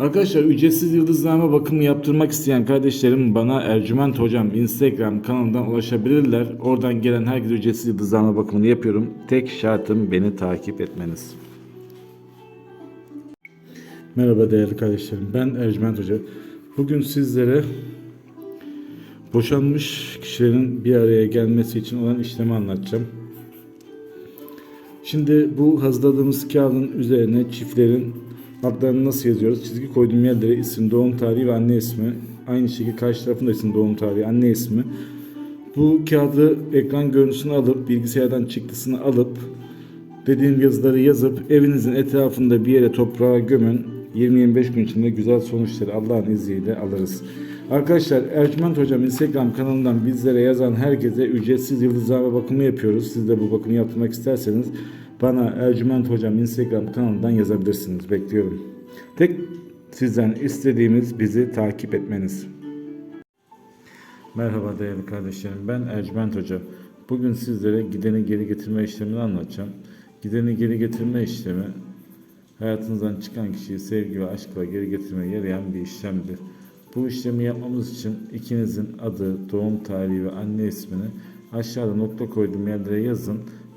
Arkadaşlar ücretsiz yıldızlama bakımı yaptırmak isteyen kardeşlerim bana Ercüment Hocam Instagram kanalından ulaşabilirler. Oradan gelen herkese ücretsiz yıldızlama bakımını yapıyorum. Tek şartım beni takip etmeniz. Merhaba değerli kardeşlerim. Ben Ercüment Hoca. Bugün sizlere boşanmış kişilerin bir araya gelmesi için olan işlemi anlatacağım. Şimdi bu hazırladığımız kağıdın üzerine çiftlerin adlarını nasıl yazıyoruz? Çizgi koyduğum yerlere isim, doğum tarihi ve anne ismi. Aynı şekilde karşı tarafında isim, doğum tarihi, anne ismi. Bu kağıdı ekran görüntüsünü alıp, bilgisayardan çıktısını alıp, dediğim yazıları yazıp evinizin etrafında bir yere toprağa gömün. 20-25 gün içinde güzel sonuçları Allah'ın izniyle alırız. Arkadaşlar Ercüment Hocam Instagram kanalından bizlere yazan herkese ücretsiz yıldızlama bakımı yapıyoruz. Siz de bu bakımı yaptırmak isterseniz bana Ercüment Hocam Instagram kanalından yazabilirsiniz. Bekliyorum. Tek sizden istediğimiz bizi takip etmeniz. Merhaba değerli kardeşlerim. Ben Ercüment Hoca. Bugün sizlere gideni geri getirme işlemini anlatacağım. Gideni geri getirme işlemi hayatınızdan çıkan kişiyi sevgi ve aşkla geri getirmeye yarayan bir işlemdir. Bu işlemi yapmamız için ikinizin adı, doğum tarihi ve anne ismini aşağıda nokta koyduğum yerlere yazın